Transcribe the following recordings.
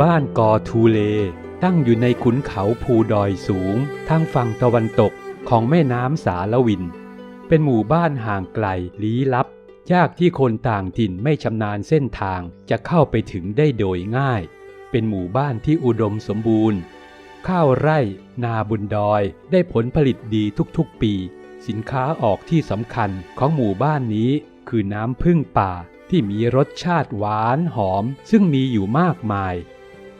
บ้านกอทูเล ตั้งอยู่ในขุนเขาภูดอยสูง ทางฝั่งตะวันตกของแม่น้ำสารวิน เป็นหมู่บ้านห่างไกลลี้ลับ ยากที่คนต่างถิ่นไม่ชำนาญเส้นทางจะเข้าไปถึงได้โดยง่าย เป็นหมู่บ้านที่อุดมสมบูรณ์ ข้าวไร่ นาบุญดอยได้ผลผลิตดีทุกๆปี สินค้าออกที่สำคัญของหมู่บ้านนี้คือน้ำพึ่งป่าที่มีรสชาติหวานหอม ซึ่งมีอยู่มากมาย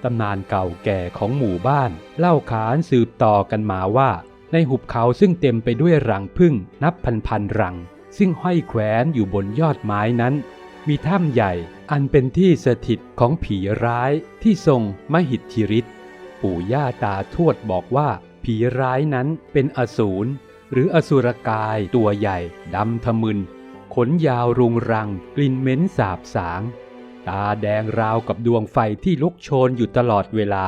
ตำนานเก่าแก่ของหมู่บ้าน เล่าขานสืบต่อกันมาว่า ในหุบเขาซึ่งเต็มไปด้วยรังพึ่งนับพันพันรัง ซึ่งห้อยแขวนอยู่บนยอดไม้นั้น มีถ้ำใหญ่อันเป็นที่สถิตของผีร้ายที่ทรงมหิทธิฤทธิ์ปู่ย่าตาทวดบอกว่า ผีร้ายนั้นเป็นอสูรหรืออสุรกายตัวใหญ่ดำทะมึน ขนยาวรุงรัง กลิ่นเหม็นสาบสาง ตาแดงราวกับดวงไฟที่ลุกโชนอยู่ตลอดเวลา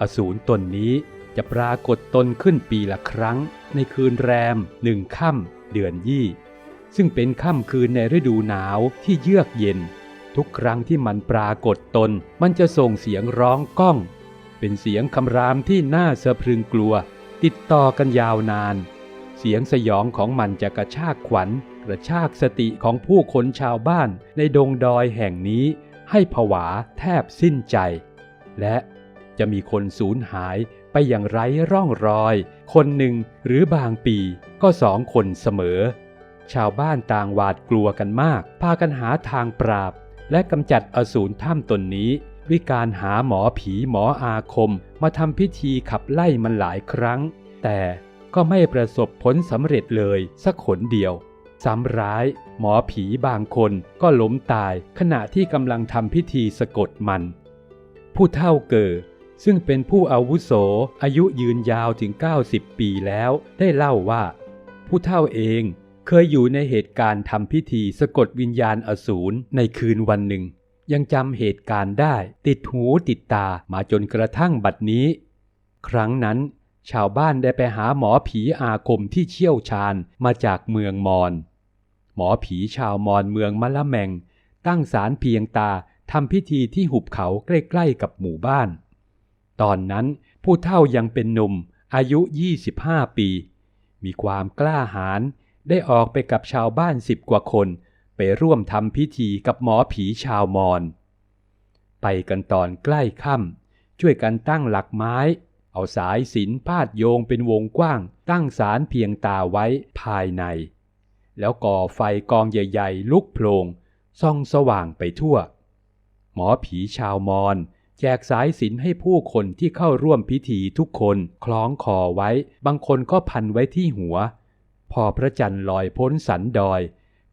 อสูรตนนี้จะปรากฏตนขึ้นปีละครั้ง ในคืนแรมหนึ่งค่ำเดือนยี่ ซึ่งเป็นค่ำคืนในฤดูหนาวที่เยือกเย็น ทุกครั้งที่มันปรากฏตน มันจะส่งเสียงร้องก้อง เป็นเสียงคำรามที่น่าสะพรึงกลัว ติดต่อกันยาวนาน เสียงสยองของมันจะกระชากขวัญ กระชากสติของผู้คนชาวบ้านในดงดอยแห่งนี้ให้ผวาแทบสิ้นใจ และจะมีคนสูญหายไปอย่างไร้ร่องรอย คนหนึ่งหรือบางปีก็สองคนเสมอ ชาวบ้านต่างหวาดกลัวกันมาก พากันหาทางปราบ และกำจัดอสูรถ้ำตนนี้ ด้วยการหาหมอผีหมออาคม มาทำพิธีขับไล่มันหลายครั้ง แต่ก็ไม่ประสบผลสำเร็จเลยสักขนเดียว ซ้ำร้าย หมอผีบางคนก็ล้มตายขณะที่กำลังทำพิธีสะกดมัน ผู้เฒ่าเกิดซึ่งเป็นผู้อาวุโสอายุยืนยาวถึง 90 ปีแล้วได้เล่าว่า ผู้เฒ่าเองเคยอยู่ในเหตุการณ์ทำพิธีสะกดวิญญาณอสูรในคืนวันหนึ่ง ยังจำเหตุการณ์ได้ติดหูติดตามาจนกระทั่งบัดนี้ ครั้งนั้น ชาวบ้านได้ไปหาหมอผีอาคมที่เชี่ยวชาญมาจากเมืองมอญ หมอผีชาวมอญเมืองมะละแมง ตั้งศาลเพียงตาทำพิธีที่หุบเขาใกล้ๆกับหมู่บ้าน ตอนนั้นผู้เฒ่ายังเป็นหนุ่มอายุ 25 ปี มีความกล้าหาญได้ออกไปกับชาวบ้านสิบกว่าคน ไปร่วมทำพิธีกับหมอผีชาวมอญไปกันตอนใกล้ค่ำช่วยกันตั้งหลักไม้ เอาสายสินพาดโยงเป็นวงกว้าง ตั้งศาลเพียงตาไว้ภายใน แล้วก่อไฟกองใหญ่ ๆ ลุกโพลงส่องสว่างไปทั่ว หมอผีชาวมอญแจกสายสินให้ผู้คนที่เข้าร่วมพิธีทุกคนคล้องคอไว้ บางคนก็พันไว้ที่หัว พอพระจันทร์ลอยพ้นสันดอย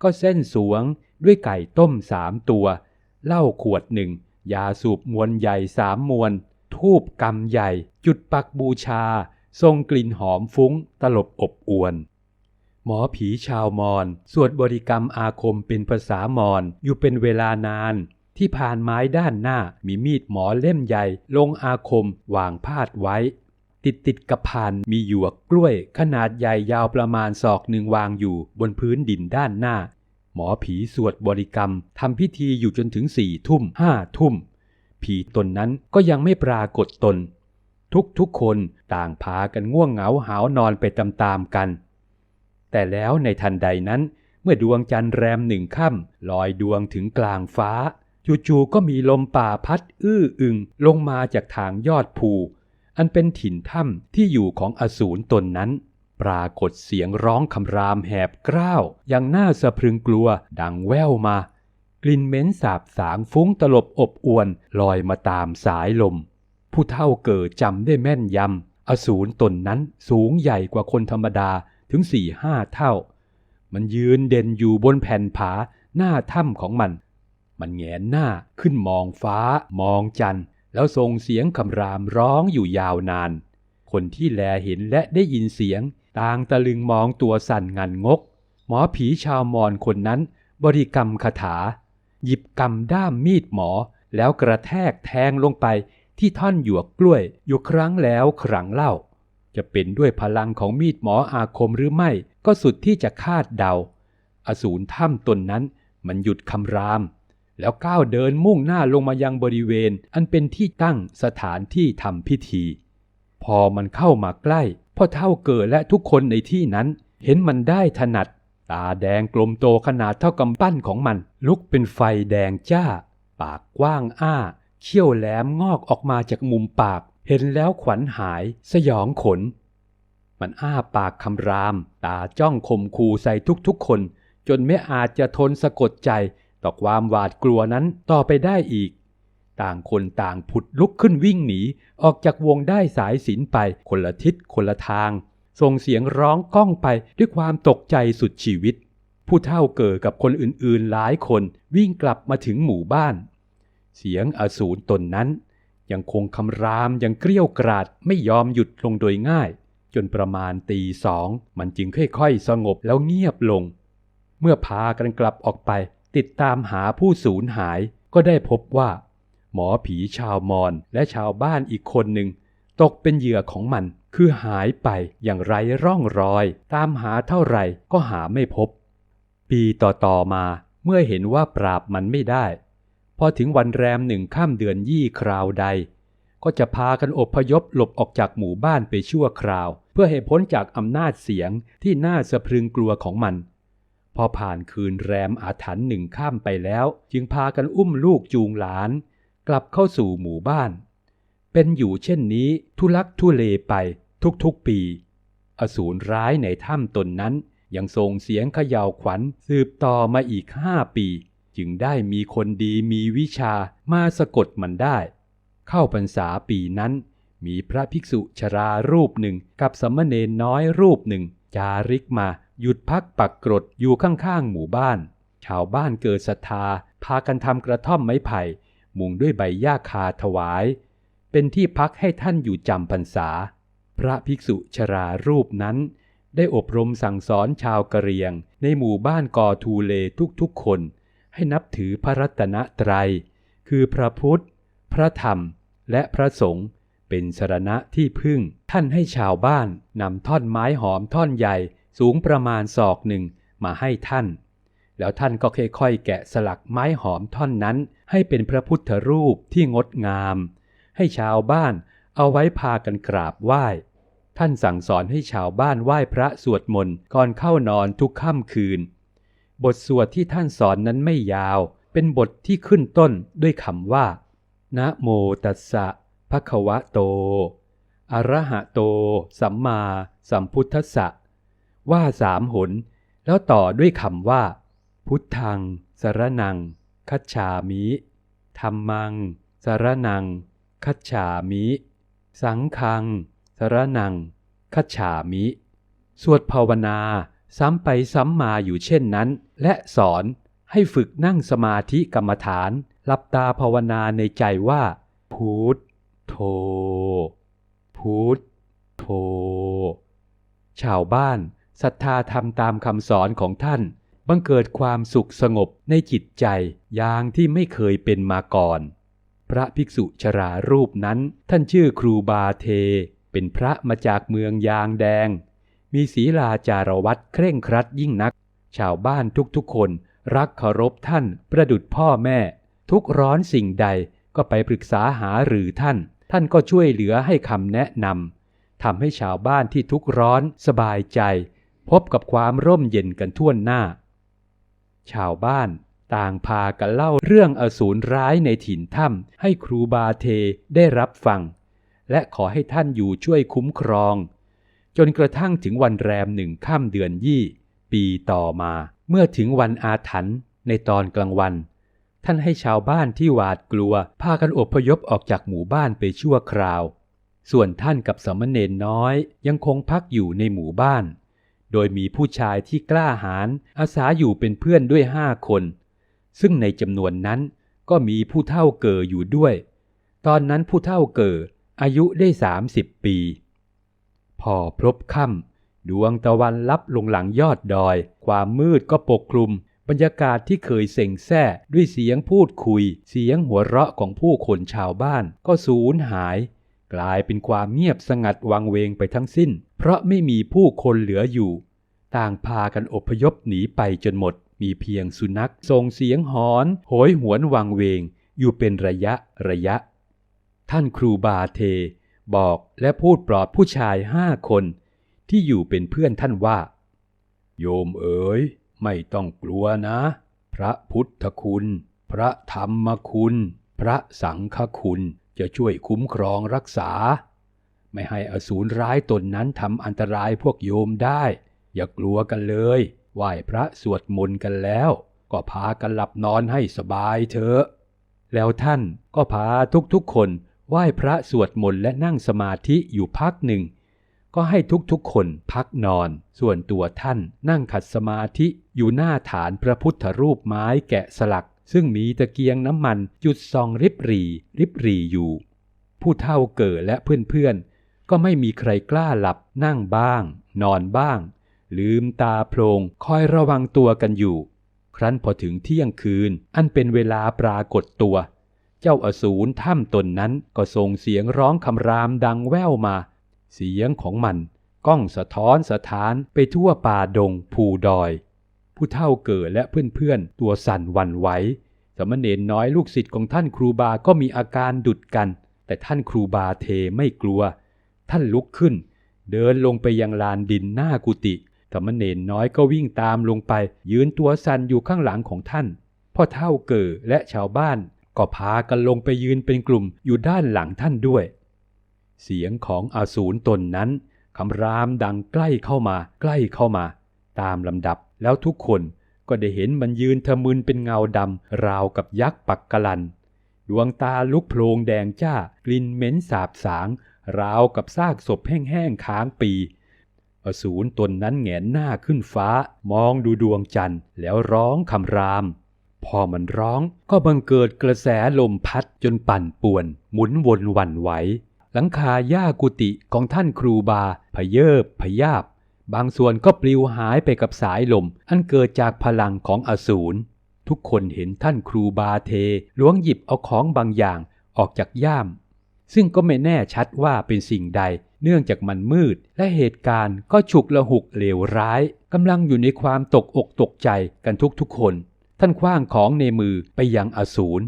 ก็เส้นสวงด้วยไก่ต้มสามตัว เหล้าขวดหนึ่ง ยาสูบมวลใหญ่สามมวล ทูบกำใหญ่ จุดปักบูชา ทรงกลิ่นหอมฟุ้ง ตลบอบอวน หมอผีชาวมอญสวดบริกรรมอาคมเป็นภาษามอญอยู่เป็นเวลานาน ที่ผ่านไม้ด้านหน้ามีมีดหมอเล่มใหญ่ ลงอาคมวางพาดไว้ ติดติดกับพานมีหยวกกล้วย ขนาดใหญ่ยาวประมาณศอกหนึ่งวางอยู่บนพื้นดินด้านหน้า หมอผีสวดบริกรรมทำพิธีอยู่จนถึงสี่ทุ่มห้าทุ่ม ผีตนนั้นก็ยังไม่ปรากฏตน ทุกทุกคนต่างพากันง่วงเหงาหาวนอนไปตามๆกัน แต่แล้วในทันใดนั้น เมื่อดวงจันทร์แรมหนึ่งค่ำลอยดวงถึงกลางฟ้า จู่ๆก็มีลมป่าพัดอื้ออึงลงมาจากทางยอดภู อันเป็นถิ่นถ้ำที่อยู่ของอสูรตนนั้น ปรากฏเสียงร้องคำรามแหบกร้าวอย่างน่าสะพรึงกลัวดังแว่วมากลิ่นเหม็นสาบสางฟุ้งตลบอบอวนลอยมาตามสายลม ผู้เฒ่าเกิดจำได้แม่นยำอสูรตนนั้นสูงใหญ่กว่าคนธรรมดา ถึงสี่ห้าเท่า มันยืนเด่นอยู่บนแผ่นผาหน้าถ้ำของมัน มันแงนหน้าขึ้นมองฟ้ามองจันทร์ แล้วส่งเสียงคำรามร้องอยู่ยาวนาน คนที่แลเห็นและได้ยินเสียง ต่างตะลึงมองตัวสั่นงันงก หมอผีชาวมอญคนนั้นบริกรรมคาถา หยิบกำด้ามมีดหมอแล้วกระแทกแทงลงไปที่ท่อนหยวกกล้วยอยู่ครั้งแล้วครั้งเล่า จะเป็นด้วยพลังของมีดหมออาคมหรือไม่ก็สุดที่จะคาดเดา อสูรถ้ำตนนั้นมันหยุดคำราม แล้วก้าวเดินมุ่งหน้าลงมายังบริเวณ อันเป็นที่ตั้งสถานที่ทำพิธี พอมันเข้ามาใกล้พ่อเท่าเกิดและทุกคนในที่นั้น เห็นมันได้ถนัด ตาแดงกลมโตขนาดเท่ากำปั้นของมัน ลุกเป็นไฟแดงจ้า ปากกว้างอ้าเขี้ยวแหลมงอกออกมาจากมุมปาก เห็นแล้วขวัญหายสยองขน มันอ้าปากคำราม ตาจ้องข่มคูใส่ทุกๆคน จนไม่อาจจะทนสะกดใจต่อความหวาดกลัวนั้นต่อไปได้อีก ต่างคนต่างผุดลุกขึ้นวิ่งหนี ออกจากวงได้สายสินไปคนละทิศคนละทาง ส่งเสียงร้องก้องไปด้วยความตกใจสุดชีวิต ผู้เฒ่าเกิดกับคนอื่นๆหลายคนวิ่งกลับมาถึงหมู่บ้าน เสียงอสูรตนนั้น ยังคงคำรามยังเกรี้ยวกราดไม่ยอมหยุดลงโดยง่าย จนประมาณตีสองมันจึงค่อยๆ สงบแล้วเงียบลง เมื่อพากันกลับออกไป ติดตามหาผู้สูญหายก็ได้พบว่า หมอผีชาวมอญและชาวบ้านอีกคนหนึ่ง ตกเป็นเหยื่อของมันคือหายไปอย่างไร้ร่องรอย ตามหาเท่าไหร่ก็หาไม่พบ ปีต่อๆมาเมื่อเห็นว่าปราบมันไม่ได้ พอถึงวันแรมหนึ่งข้ามเดือนยี่คราวใด ก็จะพากันอพยพหลบออกจากหมู่บ้านไปชั่วคราว เพื่อให้พ้นจากอำนาจเสียงที่น่าสะพรึงกลัวของมัน พอผ่านคืนแรมอาถรรพ์หนึ่งข้ามไปแล้ว จึงพากันอุ้มลูกจูงหลาน กลับเข้าสู่หมู่บ้าน เป็นอยู่เช่นนี้ทุลักทุเลไปทุกๆปี อสูรร้ายในถ้ำตนนั้นยังส่งเสียงเขย่าวขวัญสืบต่อมาอีกห้าปี จึงได้มีคนดีมีวิชามาสะกดมันได้ เข้าพรรษาปีนั้น มีพระภิกษุชรารูปหนึ่งกับสมณเณรน้อยรูปหนึ่ง จาริกมาหยุดพักปักกรดอยู่ข้างๆหมู่บ้าน ชาวบ้านเกิดศรัทธา พากันทำกระท่อมไม้ไผ่ มุงด้วยใบหญ้าคาถวาย เป็นที่พักให้ท่านอยู่จำพรรษา พระภิกษุชรารูปนั้นได้อบรมสั่งสอนชาวกะเรียง ในหมู่บ้านกอทูเลทุกๆคน ให้นับถือพระรัตนตรัย คือพระพุทธ พระธรรม และพระสงฆ์เป็นสรณะที่พึ่ง ท่านให้ชาวบ้านนำท่อนไม้หอมท่อนใหญ่สูงประมาณศอกหนึ่งมาให้ท่าน แล้วท่านก็ค่อยๆ แกะสลักไม้หอมท่อนนั้น ให้เป็นพระพุทธรูปที่งดงาม ให้ชาวบ้านเอาไว้พากันกราบไหว้ ท่านสั่งสอนให้ชาวบ้านไหว้พระสวดมนต์ก่อนเข้านอนทุกค่ำคืน บทสวดที่ท่านสอนนั้นไม่ยาว เป็นบทที่ขึ้นต้นด้วยคำว่า นะโมตัสสะภะคะวะโต อะระหะโต สัมมาสัมพุทธัสสะ ว่าสามหน แล้วต่อด้วยคำว่า พุทธัง สรนัง คัจฉามิธรรมัง สรนัง คัจฉามิ สังฆัง สรนัง คัจฉามิ สวดภาวนา ซ้ำไปซ้ำมาอยู่เช่นนั้น และสอนให้ฝึกนั่งสมาธิกรรมฐานหลับตาภาวนาในใจว่าพุทโธพุทโธชาวบ้านศรัทธาทำตามคำสอนของท่านบังเกิดความสุขสงบในจิตใจอย่างที่ไม่เคยเป็นมาก่อน พระภิกษุชรารูปนั้นท่านชื่อครูบาเท เป็นพระมาจากเมืองยางแดง มีศีลาจารวัดเคร่งครัดยิ่งนัก ชาวบ้านทุกๆคน รักเคารพท่านประดุดพ่อแม่ ทุกร้อนสิ่งใดก็ไปปรึกษาหาหรือท่าน ท่านก็ช่วยเหลือให้คำแนะนำทำให้ชาวบ้านที่ทุกร้อนสบายใจ พบกับความร่มเย็นกันทั่วหน้า ชาวบ้านต่างพากันเล่าเรื่องอสูรร้ายในถิ่นถ้ำให้ครูบาเทได้รับฟัง และขอให้ท่านอยู่ช่วยคุ้มครอง จนกระทั่งถึงวันแรมหนึ่งข้ามเดือนยี่ ปีต่อมา เมื่อถึงวันอาถรรพ์ในตอนกลางวัน ท่านให้ชาวบ้านที่หวาดกลัว พากันอพยพออกจากหมู่บ้านไปชั่วคราว ส่วนท่านกับสมณเณรน้อยยังคงพักอยู่ในหมู่บ้าน โดยมีผู้ชายที่กล้าหาญอาศัยอยู่เป็นเพื่อนด้วยห้าคน ซึ่งในจำนวนนั้นก็มีผู้เฒ่าเก่ออยู่ด้วย ตอนนั้นผู้เฒ่าเก่ออายุได้สามสิบปี พอพลบค่ำดวงตะวันลับลงหลังยอดดอย ความมืดก็ปกคลุม บรรยากาศที่เคยเซ็งแซ่ด้วยเสียงพูดคุย เสียงหัวเราะของผู้คนชาวบ้านก็สูญหาย กลายเป็นความเงียบสงัดวังเวงไปทั้งสิ้น เพราะไม่มีผู้คนเหลืออยู่ ต่างพากันอพยพหนีไปจนหมด มีเพียงสุนัขส่งเสียงหอน โหยหวนวังเวง อยู่เป็นระยะระยะ ท่านครูบาเท บอกและพูดปลอบผู้ชายห้าคนที่อยู่เป็นเพื่อนท่านว่า โยมเอ๋ย ไม่ต้องกลัวนะ พระพุทธคุณ พระธรรมคุณ พระสังฆคุณจะช่วยคุ้มครองรักษา ไม่ให้อสูรร้ายตนนั้นทำอันตรายพวกโยมได้ อย่ากลัวกันเลยไหว้พระสวดมนต์กันแล้ว ก็พากันหลับนอนให้สบายเถอะ แล้วท่านก็พาทุกๆคน ไหว้พระสวดมนต์และนั่งสมาธิอยู่พักหนึ่ง ก็ให้ทุกๆคนพักนอน ส่วนตัวท่านนั่งขัดสมาธิอยู่หน้าฐานพระพุทธรูปไม้แกะสลัก ซึ่งมีตะเกียงน้ำมันจุดส่องริบรีริบรีอยู่ ผู้เฒ่าเก๋อและเพื่อนๆ ก็ไม่มีใครกล้าหลับนั่งบ้าง นอนบ้าง ลืมตาโพลงคอยระวังตัวกันอยู่ ครั้นพอถึงเที่ยงคืนอันเป็นเวลาปรากฏตัว เจ้าอสูรถ้ำตนนั้นก็ส่งเสียงร้องคำรามดังแว่วมา เสียงของมันก้องสะท้อนสะท้านไปทั่วป่าดงภูดอย ผู้เฒ่าเก๋อและเพื่อนๆ ตัวสั่นวันไหวสมณเณรน้อยลูกศิษย์ของท่านครูบาก็มีอาการดุดกัน แต่ท่านครูบาเทไม่กลัว ท่านลุกขึ้น เดินลงไปยังลานดินหน้ากุฏิสมณเณรน้อยก็วิ่งตามลงไป ยืนตัวสั่นอยู่ข้างหลังของท่านพ่อเฒ่าเก๋อและชาวบ้าน ก็พากันลงไปยืนเป็นกลุ่มอยู่ด้านหลังท่านด้วย เสียงของอาสูรตนนั้นคำรามดังใกล้เข้ามา ใกล้เข้ามา ตามลำดับแล้วทุกคนก็ได้เห็นมันยืนทะมึนเป็นเงาดำราวกับยักษ์ปักกลัน ดวงตาลุกโพลงแดงจ้ากลิ่นเหม็นสาบสาง ราวกับซากศพแห้งๆค้างปีอสูรตนนั้นแงนหน้าขึ้นฟ้ามองดูดวงจันทร์แล้วร้องคำราม พอมันร้องก็บังเกิดกระแสลมพัดจนปั่นป่วน หมุนวนหวั่นไหว หลังคาหญ้ากุฏิของท่านครูบาพเยิบพยาบบางส่วนก็ปลิวหายไปกับสายลม อันเกิดจากพลังของอสูร ทุกคนเห็นท่านครูบาเทล้วงหยิบเอาของบางอย่างออกจากย่าม ซึ่งก็ไม่แน่ชัดว่าเป็นสิ่งใด เนื่องจากมันมืด และเหตุการณ์ก็ฉุกละหุกเลวร้ายกำลังอยู่ในความตกอกตกใจกันทุกๆคน ท่านคว้างของในมือไปยังอสูร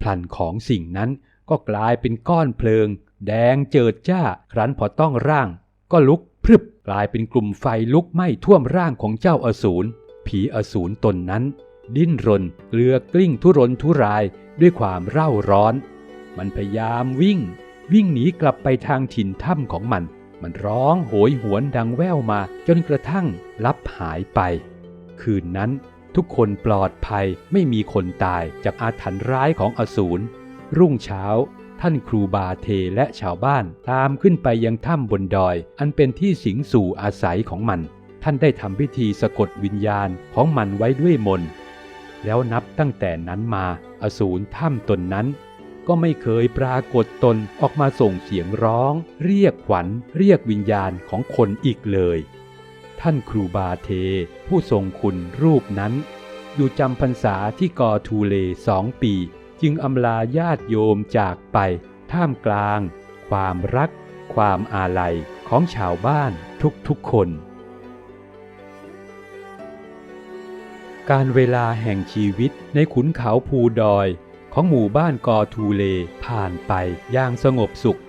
พลันของสิ่งนั้นก็กลายเป็นก้อนเพลิง แดงเจิดจ้าครั้นพอต้องร่าง ก็ลุกพรึบกลายเป็นกลุ่มไฟลุกไหม้ท่วมร่างของเจ้าอสูรผีอสูรตนนั้น ดิ้นรนเกลือกลิ้งทุรนทุรายด้วยความเร่าร้อน มันพยายามวิ่ง วิ่งหนีกลับไปทางถิ่นถ้ำของมัน มันร้องโหยหวนดังแว่วมาจนกระทั่งลับหายไป คืนนั้น ทุกคนปลอดภัยไม่มีคนตายจากอาถรรพ์ร้ายของอสูร รุ่งเช้า ท่านครูบาเทและชาวบ้านตามขึ้นไปยังถ้ำบนดอย อันเป็นที่สิงสู่อาศัยของมัน ท่านได้ทำพิธีสะกดวิญญาณของมันไว้ด้วยมนต์แล้วนับตั้งแต่นั้นมา อสูรถ้ำตนนั้น ก็ไม่เคยปรากฏตนออกมาส่งเสียงร้อง เรียกขวัญ เรียกวิญญาณของคนอีกเลย ท่านครูบาเท ผู้ทรงคุณรูปนั้น อยู่จำพรรษาที่กอทูเลสองปี จึงอำลาญาติโยมจากไป ท่ามกลาง ความรัก ความอาลัยของชาวบ้านทุกๆคน การเวลาแห่งชีวิตในขุนเขาภูดอยของหมู่บ้านกอทูเลผ่านไปอย่างสงบสุข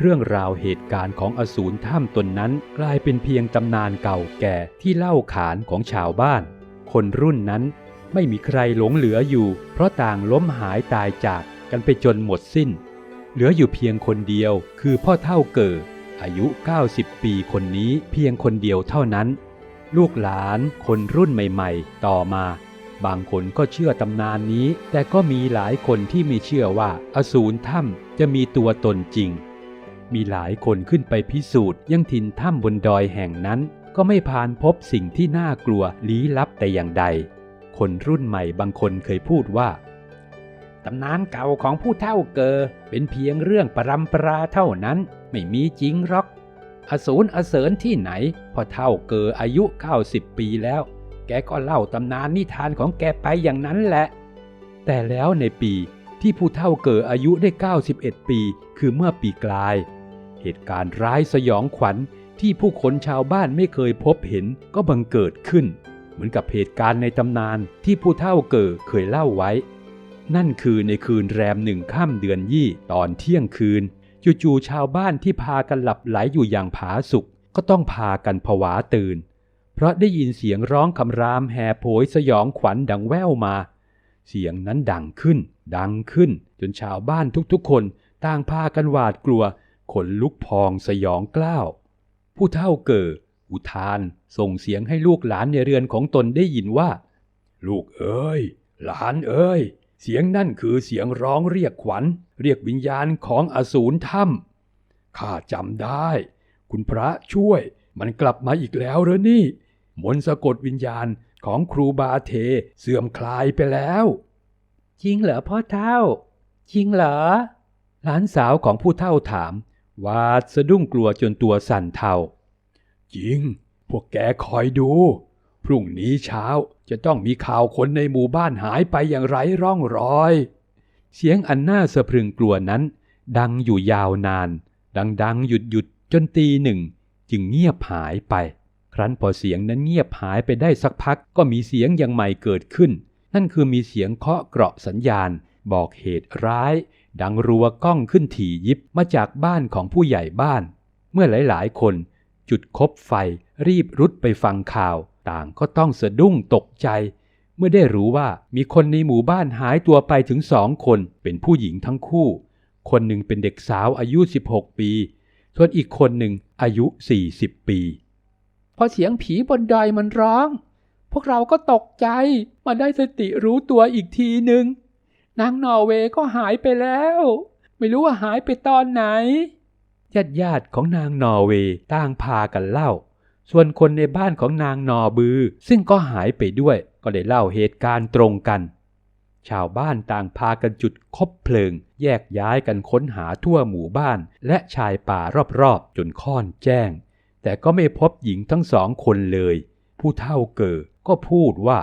เรื่องราวเหตุการณ์ของอสูรถ้ำตนนั้นกลายเป็นเพียงตำนานเก่าแก่ที่เล่าขานของชาวบ้าน คนรุ่นนั้นไม่มีใครหลงเหลืออยู่ เพราะต่างล้มหายตายจากกันไปจนหมดสิ้น เหลืออยู่เพียงคนเดียว คือพ่อเท่าเกิดอายุ 90 ปีคนนี้เพียงคนเดียวเท่านั้น ลูกหลานคนรุ่นใหม่ๆ ต่อมา บางคนก็เชื่อตำนานนี้ แต่ก็มีหลายคนที่ไม่เชื่อว่าอสูรถ้ำจะมีตัวตนจริง มีหลายคนขึ้นไปพิสูจน์ยังถิ่นถ้ำบนดอยแห่งนั้น ก็ไม่ผ่านพบสิ่งที่น่ากลัวลี้ลับแต่อย่างใด คนรุ่นใหม่บางคนเคยพูดว่าตำนานเก่าของผู้เท่าเกอเป็นเพียงเรื่องปรำปราเท่านั้นไม่มีจริงหรอก อสูรอเสริญที่ไหน พอเท่าเกออายุ90ปีแล้ว แกก็เล่าตำนานนิทานของแกไปอย่างนั้นแหละ แต่แล้วในปีที่ผู้เท่าเกออายุได้ 91 ปี คือเมื่อปีกลาย เหตุการณ์ร้ายสยองขวัญที่ผู้คนชาวบ้านไม่เคยพบเห็นก็บังเกิดขึ้น เหมือนกับเหตุการณ์ในตำนานที่ผู้เฒ่าเก่อเคยเล่าไว้ นั่นคือในคืนแรมหนึ่งค่ำเดือนยี่ตอนเที่ยงคืนจู่ๆชาวบ้านที่พากันหลับไหลอยู่อย่างผาสุกก็ต้องพากันผวาตื่น เพราะได้ยินเสียงร้องคำรามแห่โผยสยองขวัญดังแว่วมา เสียงนั้นดังขึ้น ดังขึ้น จนชาวบ้านทุกๆคนต่างพากันหวาดกลัว ขนลุกพองสยองกล้าว ผู้เฒ่าเก่ออุทานส่งเสียงให้ลูกหลานในเรือนของตนได้ยินว่า ลูกเอ้ย หลานเอ้ย เสียงนั่นคือเสียงร้องเรียกขวัญ เรียกวิญญาณของอสูรถ้ำข้าจำได้ คุณพระช่วย มันกลับมาอีกแล้วเหรอนี่ มนต์สะกดวิญญาณของครูบาเทเสื่อมคลายไปแล้ว จริงเหรอพ่อเท่า จริงเหรอหลานสาวของผู้เท่าถาม วาดสะดุ้งกลัวจนตัวสั่นเทา จริง พวกแกคอยดู พรุ่งนี้เช้าจะต้องมีข่าวคนในหมู่บ้านหายไปอย่างไร้ร่องรอย เสียงอันน่าสะพรึงกลัวนั้น ดังอยู่ยาวนาน ดังๆหยุดหยุดจนตีหนึ่ง จึงเงียบหายไป ครั้นพอเสียงนั้นเงียบหายไปได้สักพักก็มีเสียงอย่างใหม่เกิดขึ้น นั่นคือมีเสียงเคาะเกราะสัญญาณ บอกเหตุร้าย ดังรัวก้องขึ้นถี่ยิบมาจากบ้านของผู้ใหญ่บ้าน เมื่อหลายๆ คนจุดคบไฟรีบรุดไปฟังข่าว ต่างก็ต้องสะดุ้งตกใจ เมื่อได้รู้ว่ามีคนในหมู่บ้านหายตัวไปถึงสองคนเป็นผู้หญิงทั้งคู่ คนหนึ่งเป็นเด็กสาวอายุ 16 ปี ส่วนอีกคนหนึ่งอายุ 40 ปี พอเสียงผีบนดอยมันร้อง พวกเราก็ตกใจมาได้สติรู้ตัวอีกทีหนึ่ง นางนอร์เวย์ก็หายไปแล้ว ไม่รู้ว่าหายไปตอนไหน ญาติญาติๆของนางนอร์เวย์ต่างพากันเล่า ส่วนคนในบ้านของนางนอบือ ซึ่งก็หายไปด้วย ก็ได้เล่าเหตุการณ์ตรงกัน ชาวบ้านต่างพากันจุดคบเพลิง แยกย้ายกันค้นหาทั่วหมู่บ้าน และชายป่ารอบๆ จนค่อนแจ้ง แต่ก็ไม่พบหญิงทั้งสองคนเลย ผู้เฒ่าเกิดก็พูดว่า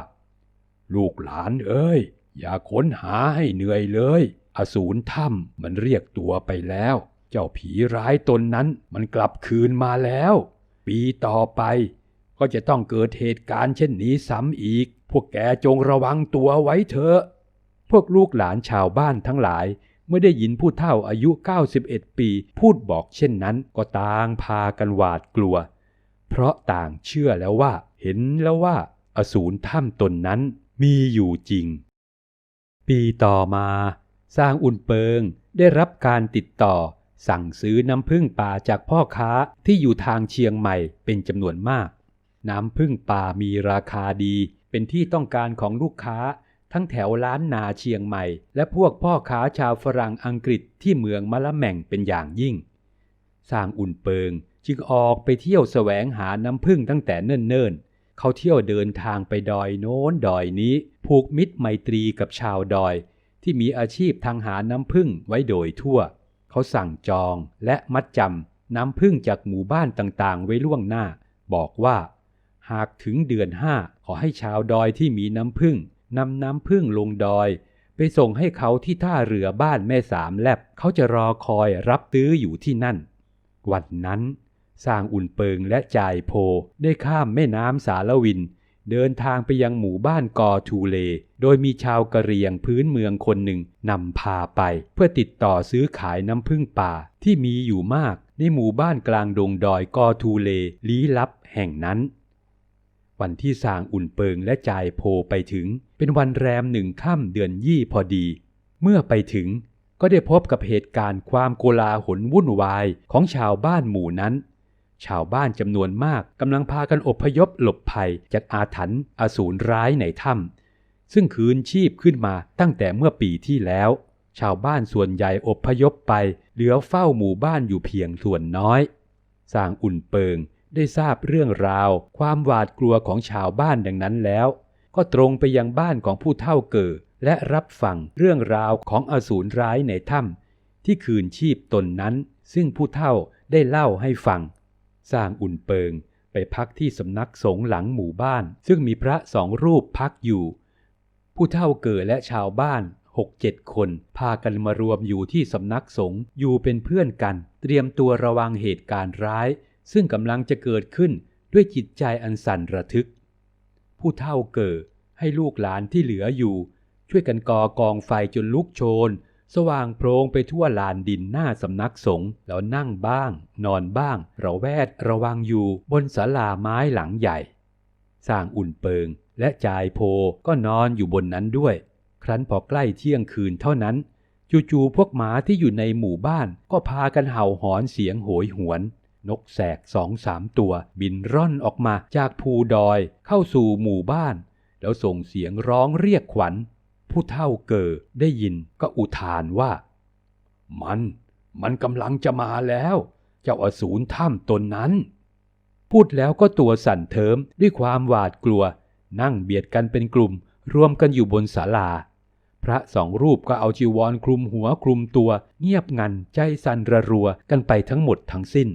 ลูกหลานเอ้ย อย่าค้นหาให้เหนื่อยเลย อสูรถ้ำมันเรียกตัวไปแล้ว เจ้าผีร้ายตนนั้นมันกลับคืนมาแล้ว ปีต่อไป ก็จะต้องเกิดเหตุการณ์เช่นนี้ซ้ำอีก พวกแกจงระวังตัวไว้เถอะ พวกลูกหลานชาวบ้านทั้งหลายเมื่อได้ยินผู้เฒ่าอายุ 91 ปี พูดบอกเช่นนั้นก็ต่างพากันหวาดกลัว เพราะต่างเชื่อแล้วว่า เห็นแล้วว่า อสูรถ้ำตนนั้นมีอยู่จริง ปีต่อมา สร้างอุ่นเปิงได้รับการติดต่อ สั่งซื้อน้ำผึ้งป่าจากพ่อค้าที่อยู่ทางเชียงใหม่เป็นจำนวนมาก น้ำผึ้งป่ามีราคาดีเป็นที่ต้องการของลูกค้าทั้งแถวล้านนาเชียงใหม่ และพวกพ่อค้าชาวฝรั่งอังกฤษที่เมืองมะละแม่งเป็นอย่างยิ่ง สร้างอุ่นเปิงจึงออกไปเที่ยวแสวงหาน้ำผึ้งตั้งแต่เนิ่นๆ เขาเที่ยวเดินทางไปดอยโน้นดอยนี้ ผูกมิตรไมตรีกับชาวดอย ที่มีอาชีพทางหาน้ำผึ้งไว้โดยทั่ว เขาสั่งจองและมัดจำน้ำผึ้งจากหมู่บ้านต่างๆ ไว้ล่วงหน้า บอกว่า หากถึงเดือนห้าขอให้ชาวดอยที่มีน้ำผึ้งนำน้ำผึ้งลงดอย ไปส่งให้เขาที่ท่าเรือบ้านแม่สามแลบเขาจะรอคอยรับตื้ออยู่ที่นั่น วันนั้น สร้างอุ่นเปิงและจ่ายโพได้ข้ามแม่น้ำสารวิน เดินทางไปยังหมู่บ้านกอทูเล โดยมีชาวกะเหรี่ยงพื้นเมืองคนหนึ่งนำพาไป เพื่อติดต่อซื้อขายน้ำผึ้งป่าที่มีอยู่มาก ในหมู่บ้านกลางดงดอยกอทูเลลี้ลับแห่งนั้น วันที่สางอุ่นเปิงและจ่ายโพไปถึง เป็นวันแรมหนึ่งค่ำเดือนยี่พอดี เมื่อไปถึงก็ได้พบกับเหตุการณ์ความโกลาหลวุ่นวายของชาวบ้านหมู่นั้น ชาวบ้านจำนวนมากกำลังพากันอบพยพหลบภัยจากอาถรรพ์อสูรร้ายในถ้ำซึ่งคืนชีพขึ้นมาตั้งแต่เมื่อปีที่แล้ว ชาวบ้านส่วนใหญ่อบพยพไป เหลือเฝ้าหมู่บ้านอยู่เพียงส่วนน้อยสร้างอุ่นเปิงได้ทราบเรื่องราว ความหวาดกลัวของชาวบ้านดังนั้นแล้ว ก็ตรงไปยังบ้านของผู้เฒ่าเกิดและรับฟังเรื่องราวของอสูรร้ายในถ้ำที่คืนชีพตนนั้น ซึ่งผู้เฒ่าได้เล่าให้ฟัง สร้างอุ่นเปิง ไปพักที่สำนักสงฆ์หลังหมู่บ้าน ซึ่งมีพระสองรูปพักอยู่ ผู้เฒ่าเกิดและชาวบ้านหกเจ็ดคน พากันมารวมอยู่ที่สำนักสงฆ์อยู่เป็นเพื่อนกัน เตรียมตัวระวังเหตุการณ์ร้าย ซึ่งกำลังจะเกิดขึ้นด้วยจิตใจอันสั่นระทึก ผู้ผู้เฒ่าเกิดให้ลูกหลานที่เหลืออยู่ ช่วยกันก่อกองไฟจนลุกโชน สว่างโพลงไปทั่วลานดินหน้าสำนักสงฆ์แล้วนั่งบ้าง นอนบ้างระแวดระวังอยู่บนศาลาไม้หลังใหญ่ สร้างอุ่นเปิงและจายโพก็นอนอยู่บนนั้นด้วย ครั้นพอใกล้เที่ยงคืนเท่านั้นจู่ๆพวกหมาที่อยู่ในหมู่บ้านก็พากันเห่าหอนเสียงโหยหวน นกแสกสองสามตัวบินร่อนออกมาจากภูดอยเข้าสู่หมู่บ้าน แล้วส่งเสียงร้องเรียกขวัญ ผู้เฒ่าเกิดได้ยินก็อุทานว่า มันมันกำลังจะมาแล้ว เจ้าอสูรถ้ำตนนั้น พูดแล้วก็ตัวสั่นเทิมด้วยความหวาดกลัว นั่งเบียดกันเป็นกลุ่ม รวมกันอยู่บนศาลา พระสองรูปก็เอาจีวรคลุมหัวคลุมตัว เงียบงันใจสั่นระรัวกันไปทั้งหมดทั้งสิ้น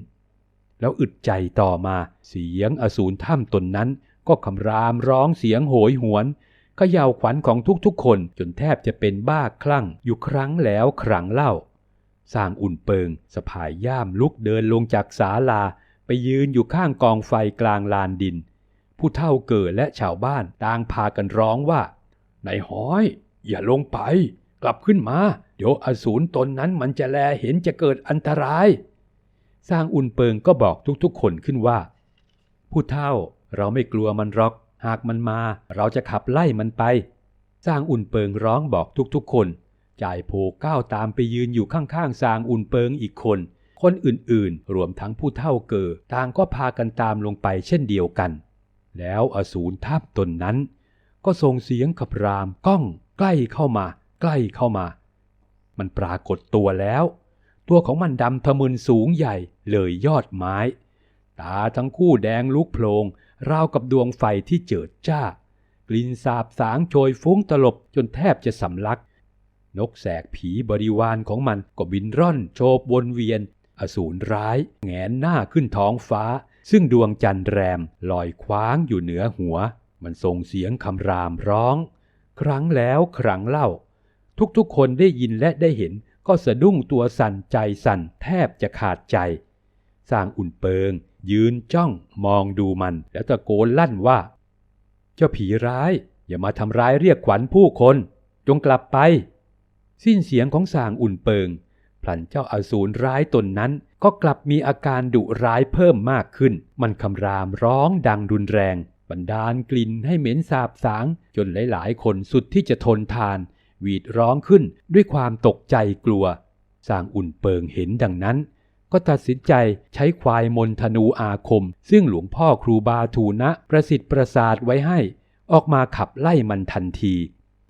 แล้วอึดใจต่อมาเสียงอสูรถ้ำตนนั้นก็คำรามร้องเสียงโหยหวน ขย่าวขวัญของทุกๆคนจนแทบจะเป็นบ้าคลั่งอยู่ครั้งแล้วครั้งเล่า สร้างอุ่นเปิงสะพายย่ามลุกเดินลงจากศาลา ไปยืนอยู่ข้างกองไฟกลางลานดิน ผู้เฒ่าเกิดและชาวบ้านต่างพากันร้องว่านายห้อย อย่าลงไป กลับขึ้นมา เดี๋ยวอสูรตนนั้นมันจะแลเห็นจะเกิดอันตราย สร้างอุ่นเปิงก็บอกทุกๆคนขึ้นว่า ผู้เฒ่าเราไม่กลัวมันหรอก หากมันมาเราจะขับไล่มันไป สร้างอุ่นเปิงร้องบอกทุกๆคน จ่ายโพก้าวตามไปยืนอยู่ข้างๆสร้างอุ่นเปิงอีกคน คนอื่นๆ รวมทั้งผู้เฒ่าเกิดต่างก็พากันตามลงไปเช่นเดียวกัน แล้วอสูรทับตนนั้น ก็ส่งเสียงขับรามก้อง ใกล้เข้ามา ใกล้เข้ามา มันปรากฏตัวแล้ว ตัวของมันดำทะมึนสูงใหญ่เลยยอดไม้ ตาทั้งคู่แดงลุกโพลง ราวกับดวงไฟที่เจิดจ้า กลิ่นสาบสางโชยฟุ้งตลบจนแทบจะสำลัก นกแสกผีบริวารของมันก็บินร่อนโชบวนเวียน อสูรร้ายแงนหน้าขึ้นท้องฟ้า ซึ่งดวงจันทร์แรมลอยคว้างอยู่เหนือหัว มันส่งเสียงคำรามร้อง ครั้งแล้วครั้งเล่า ทุกๆคนได้ยินและได้เห็นก็สะดุ้งตัวสั่นใจสั่นแทบจะขาดใจ สร้างอุ่นเปิง ยืนจ้องมองดูมัน แล้วตะโกนลั่นว่า เจ้าผีร้าย อย่ามาทำร้ายเรียกขวัญผู้คน จงกลับไป สิ้นเสียงของสางอุ่นเปิงพลันเจ้าอาสูรร้ายตนนั้นก็กลับมีอาการดุร้ายเพิ่มมากขึ้น มันคำรามร้องดังรุนแรงบันดาลกลิ่นให้เหม็นสาบสาง จนหลายๆ คนสุดที่จะทนทาน หวีดร้องขึ้นด้วยความตกใจกลัว สางอุ่นเปิงเห็นดังนั้น ก็ตัดสินใจใช้ควายมนธนูอาคม ซึ่งหลวงพ่อครูบาทูนะประสิทธิ์ประสาทไว้ให้ ออกมาขับไล่มันทันที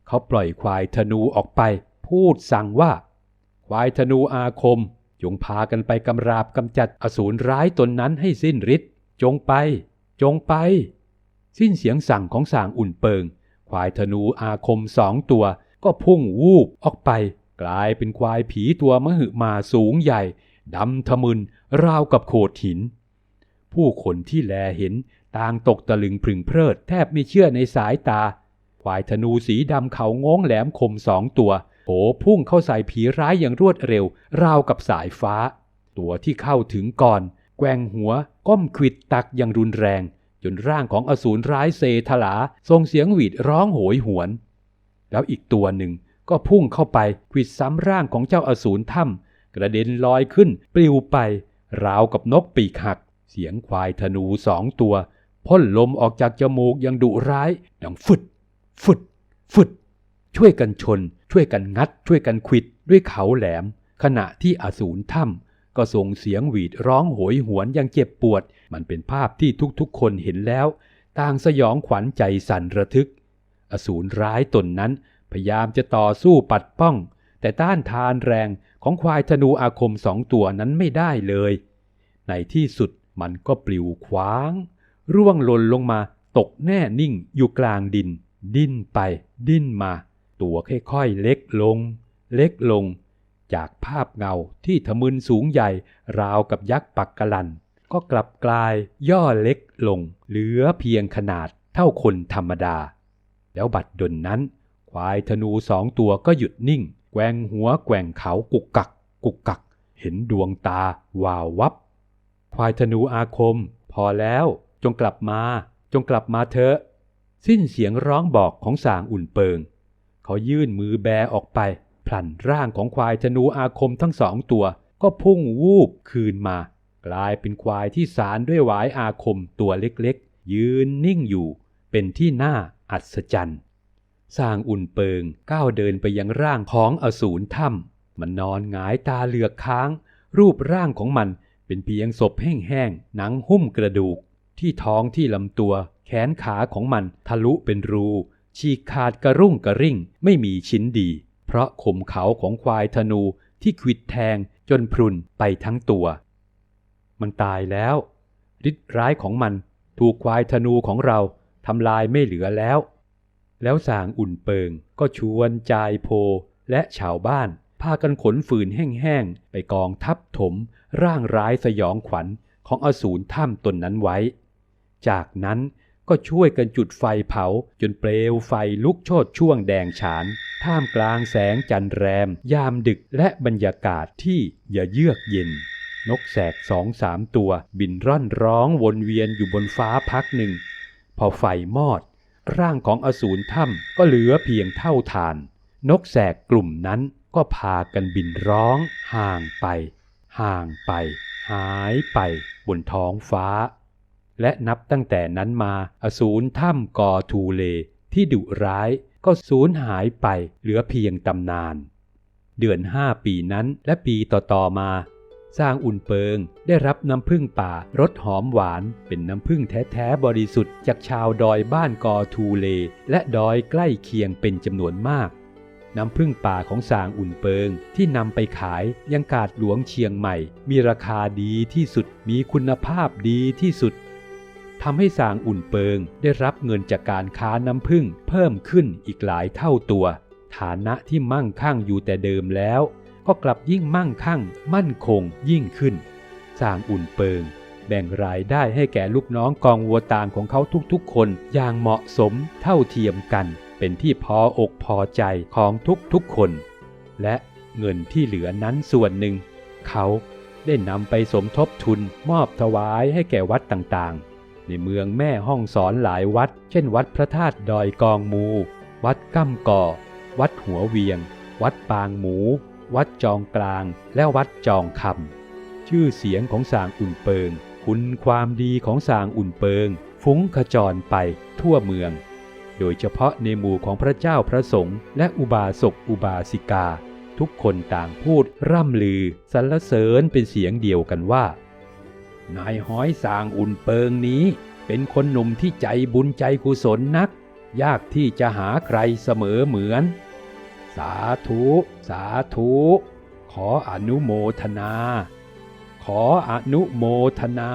เขาปล่อยควายธนูออกไป พูดสั่งว่า ควายธนูอาคม จงพากันไปกำราบกำจัดอสูรร้ายตนนั้นให้สิ้นฤทธิ์จงไป จงไป สิ้นเสียงสั่งของสางอุ่นเปิง ควายธนูอาคมสองตัว ก็พุ่งวูบออกไป กลายเป็นควายผีตัวมหึมาสูงใหญ่ ดำทะมึนราวกับโขดหิน ผู้คนที่แลเห็นต่างตกตะลึงพึงเพริดแทบไม่เชื่อในสายตาควายธนูสีดำเขางงแหลมคมสองตัวโผพุ่งเข้าใส่ผีร้ายอย่างรวดเร็ว ราวกับสายฟ้า ตัวที่เข้าถึงก่อน แกว่งหัว ก้มขวิดตักอย่างรุนแรง จนร่างของอสูรร้ายเซทลาส่งเสียงหวีดร้องโหยหวน แล้วอีกตัวหนึ่งก็พุ่งเข้าไปขวิดซ้ำร่างของเจ้าอสูรถ้ำ กระเด็นลอยขึ้น ปลิวไป ราวกับนกปีกหัก เสียงควายธนูสองตัว พ่นลมออกจากจมูกย่างดุร้าย ดังฟึดฟึดฟึด ช่วยกันชน ช่วยกันงัด ช่วยกันขิดด้วยเขาแหลม ขณะที่อสูรถ้ำก็ส่งเสียงหวีดร้องโหยหวนอย่างเจ็บปวด มันเป็นภาพที่ทุกๆ คนเห็นแล้ว ต่างสยองขวัญใจสั่นระทึก อสูรร้ายตนนั้นพยายามจะต่อสู้ปัดป้อง แต่ต้านทานแรงของควายธนูอาคมสองตัวนั้นไม่ได้เลย ในที่สุดมันก็ปลิวคว้าง ร่วงหล่นลงมาตกแน่นิ่งอยู่กลางดิน ดิ้นไป ดิ้นมา ตัวค่อยๆเล็กลง เล็กลง จากภาพเงาที่ทะมึนสูงใหญ่ราวกับยักษ์ปักกะลัน ก็กลับกลายย่อเล็กลง เหลือเพียงขนาดเท่าคนธรรมดา แล้วบัดดลนั้น ควายธนูสองตัวก็หยุดนิ่ง แกว่งหัวแกว่งเขากุกกัก กุกกัก เห็นดวงตา วาววับ ควายธนูอาคม พอแล้ว จงกลับมา จงกลับมาเถอะ สิ้นเสียงร้องบอกของสางอุ่นเปิง เขายื่นมือแบออกไป พลันร่างของควายธนูอาคมทั้งสองตัว ก็พุ่งวูบคืนมา กลายเป็นควายที่สารด้วยหวายอาคมตัวเล็กๆ ยืนนิ่งอยู่ เป็นที่น่าอัศจรรย์ สร้างอุ่นเปิงก้าวเดินไปยังร่างของอสูรถ้ำมันนอนหงายตาเหลือกค้าง รูปร่างของมันเป็นเพียงศพแห้งๆหนังหุ้มกระดูก ที่ท้องที่ลำตัว แขนขาของมันทะลุเป็นรูฉีกขาดกระรุ่งกระริ่งไม่มีชิ้นดี เพราะข่มเขาของควายธนูที่ขวิดแทงจนพรุนไปทั้งตัว มันตายแล้วฤทธิ์ร้ายของมันถูกควายธนูของเราทำลายไม่เหลือแล้ว แล้วสางอุ่นเปิงก็ชวนจายโพและชาวบ้าน พากันขนฝืนแห้งๆ ไปกองทับถม ร่างร้ายสยองขวัญของอสูรถ้ำตนนั้นไว้ จากนั้นก็ช่วยกันจุดไฟเผาจนเปลวไฟลุกโชดช่วงแดงฉาน ท่ามกลางแสงจันแรม ยามดึกและบรรยากาศที่อย่าเยือกเย็น นกแสกสองสามตัว บินร่อนร้องวนเวียนอยู่บนฟ้าพักหนึ่ง พอไฟมอด ร่างของอสูรถ้ำก็เหลือเพียงเท่าฐาน นกแสกกลุ่มนั้นก็พากันบินร้องห่างไป ห่างไป หายไปบนท้องฟ้า และนับตั้งแต่นั้นมาอสูรถ้ำกอทูเลที่ดุร้ายก็สูญหายไปเหลือเพียงตำนาน เดือนห้าปีนั้นและปีต่อๆมา สร้างอุ่นเปิง ได้รับน้ำผึ้งป่ารสหอมหวาน เป็นน้ำผึ้งแท้ ๆ บริสุทธิ์จากชาวดอยบ้านกอทูเล และดอยใกล้เคียงเป็นจำนวนมาก น้ำผึ้งป่าของสางอุ่นเปิง ที่นำไปขายยังกาดหลวงเชียงใหม่ มีราคาดีที่สุดมีคุณภาพดีที่สุดทำให้สางอุ่นเปิง ได้รับเงินจากการค้าน้ำผึ้งเพิ่มขึ้นอีกหลายเท่าตัว ฐานะที่มั่งคั่งอยู่แต่เดิมแล้ว ก็กลับยิ่งมั่งคั่ง มั่นคงยิ่งขึ้น สร้างอุ่นเปิง แบ่งรายได้ให้แก่ลูกน้องกองวัวตามของเขาทุกๆ คนอย่างเหมาะสมเท่าเทียมกัน เป็นที่พออกพอใจของทุกๆคน และเงินที่เหลือนั้นส่วนหนึ่ง เขาได้นำไปสมทบทุนมอบถวายให้แก่วัดต่างๆ ในเมืองแม่ห้องสอนหลายวัด เช่นวัดพระธาตุดอยกองมู วัดก้ำก่อ วัดหัวเวียง วัดปางหมู วัดจองกลางและวัดจองคำชื่อเสียงของสางอุ่นเปิง คุณความดีของสางอุ่นเปิง ฟุ้งขจรไปทั่วเมือง โดยเฉพาะในหมู่ของพระเจ้าพระสงฆ์และอุบาสกอุบาสิกา ทุกคนต่างพูดร่ำลือสรรเสริญเป็นเสียงเดียวกันว่านายห้อยสางอุ่นเปิงนี้ เป็นคนหนุ่มที่ใจบุญใจกุศลนัก ยากที่จะหาใครเสมอเหมือน สาธุ สาธุ ขออนุโมทนา ขออนุโมทนา